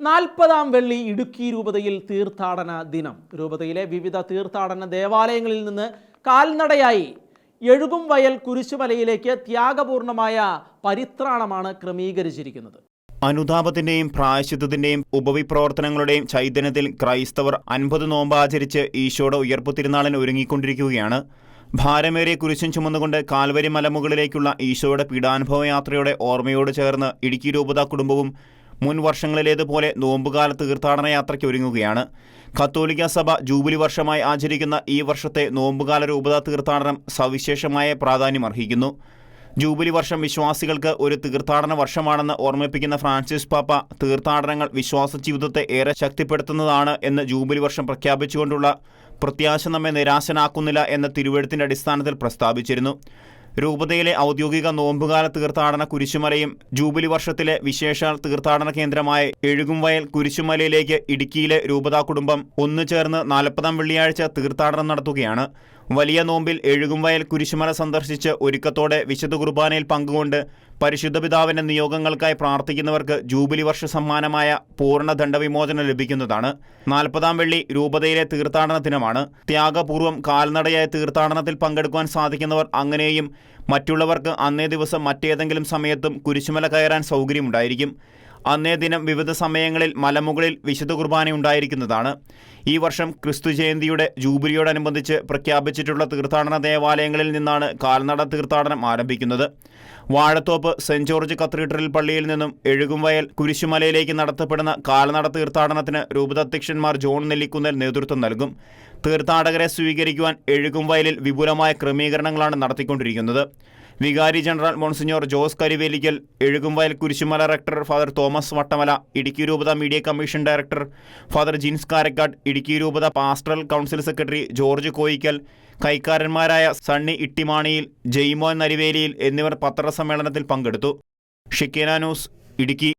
നാൽപ്പതാം വെള്ളി ഇടുക്കി രൂപതയിൽ തീർത്ഥാടന ദിനം. രൂപതയിലെ വിവിധ തീർത്ഥാടന ദേവാലയങ്ങളിൽ നിന്ന് കാൽനടയായി എഴുകും വയൽ കുരിശുമലയിലേക്ക് ത്യാഗപൂർണമായ പരിത്രാണമാണ് ക്രമീകരിച്ചിരിക്കുന്നത്. അനുതാപത്തിന്റെയും പ്രായശിത്വത്തിന്റെയും ഉപവിപ്രവർത്തനങ്ങളുടെയും ചൈതന്യത്തിൽ ക്രൈസ്തവർ അൻപത് നോമ്പ് ആചരിച്ച് ഈശോയുടെ ഉയർപ്പു തിരുനാളിന് ഒരുങ്ങിക്കൊണ്ടിരിക്കുകയാണ്. ഭാരമേറിയ കുരിശും ചുമന്നുകൊണ്ട് കാൽവരി മലമുകളിലേക്കുള്ള ഈശോയുടെ പീഡാനുഭവ യാത്രയുടെ ഓർമ്മയോട് ചേർന്ന് ഇടുക്കി രൂപത കുടുംബവും മുൻ വർഷങ്ങളിലേതുപോലെ നോമ്പുകാല തീർത്ഥാടന യാത്രയ്ക്ക് ഒരുങ്ങുകയാണ്. കത്തോലിക്ക സഭ ജൂബിലി വർഷമായി ആചരിക്കുന്ന ഈ വർഷത്തെ നോമ്പുകാല രൂപത തീർത്ഥാടനം സവിശേഷമായ പ്രാധാന്യം അർഹിക്കുന്നു. ജൂബിലി വർഷം വിശ്വാസികൾക്ക് ഒരു തീർത്ഥാടന വർഷമാണെന്ന് ഓർമ്മിപ്പിക്കുന്ന ഫ്രാൻസിസ് പാപ്പ തീർത്ഥാടനങ്ങൾ വിശ്വാസ ജീവിതത്തെ ഏറെ ശക്തിപ്പെടുത്തുന്നതാണ് എന്ന് ജൂബിലി വർഷം പ്രഖ്യാപിച്ചുകൊണ്ടുള്ള പ്രത്യാശ നമ്മെ നിരാശനാക്കുന്നില്ല എന്ന തിരുവഴുത്തിന്റെ അടിസ്ഥാനത്തിൽ പ്രസ്താവിച്ചിരുന്നു. രൂപതയിലെ ഔദ്യോഗിക നോമ്പുകാല തീർത്ഥാടന കുരിശുമലയും ജൂബിലി വർഷത്തിലെ വിശേഷ തീർത്ഥാടന കേന്ദ്രമായ എഴുകുംവയൽ കുരിശുമലയിലേക്ക് ഇടുക്കിയിലെ രൂപതാ കുടുംബം ഒന്നു ചേർന്ന് നാൽപ്പതാം വെള്ളിയാഴ്ച തീർത്ഥാടനം നടത്തുകയാണ്. വലിയ നോമ്പിൽ എഴുകുംവയൽ കുരിശുമല സന്ദർശിച്ച് ഒരുക്കത്തോടെ വിശുദ്ധ കുർബാനയിൽ പങ്കുകൊണ്ട് പരിശുദ്ധ പിതാവിന്റെ നിയോഗങ്ങൾക്കായി പ്രാർത്ഥിക്കുന്നവർക്ക് ജൂബിലി വർഷ സമ്മാനമായ പൂർണ ദണ്ഡവിമോചനം ലഭിക്കുന്നതാണ്. നാൽപ്പതാം വെള്ളി രൂപതയിലെ തീർത്ഥാടന ദിനമാണ്. ത്യാഗപൂർവം കാൽനടയായ തീർത്ഥാടനത്തിൽ പങ്കെടുക്കുവാൻ സാധിക്കുന്നവർ അങ്ങനെയും മറ്റുള്ളവർക്ക് അന്നേ ദിവസം മറ്റേതെങ്കിലും സമയത്തും കുരിശുമല കയറാൻ സൗകര്യമുണ്ടായിരിക്കും. അന്നേ ദിനം വിവിധ സമയങ്ങളിൽ മലമുകളിൽ വിശുദ്ധ കുർബാന ഉണ്ടായിരിക്കുന്നതാണ്. ഈ വർഷം ക്രിസ്തു ജയന്തിയുടെ ജൂബിലിയോടനുബന്ധിച്ച് പ്രഖ്യാപിച്ചിട്ടുള്ള തീർത്ഥാടന ദേവാലയങ്ങളിൽ നിന്നാണ് കാൽനട തീർത്ഥാടനം ആരംഭിക്കുന്നത്. വാഴത്തോപ്പ് സെന്റ് ജോർജ് കത്തീഡ്രൽ പള്ളിയിൽ നിന്നും എഴുകുംവയൽ കുരിശുമലയിലേക്ക് നടത്തപ്പെടുന്ന കാൽനട തീർത്ഥാടനത്തിന് രൂപതാധ്യക്ഷന്മാർ ജോൺ നെല്ലിക്കുന്നൽ നേതൃത്വം നൽകും. തീർത്ഥാടകരെ സ്വീകരിക്കുവാൻ എഴുകുംവയലിൽ വിപുലമായ ക്രമീകരണങ്ങളാണ് നടത്തിക്കൊണ്ടിരിക്കുന്നത്. വികാരി general monsignor Jose Karuvelikkal Ezhukumvayal Kurisumala rector father Thomas Vattamala Idukki രൂപത media commission director father Jins Karakkad Idukki രൂപത pastoral council secretary George Koickal കൈക്കാരന്മാരായ Sunny ഇട്ടിമാണിയിൽ ജെയ്മോൻ നരിവേലിയിൽ എന്നിവർ പത്രസമ്മേളനത്തിൽ പങ്കെടുത്തു. Shekinah news Idukki.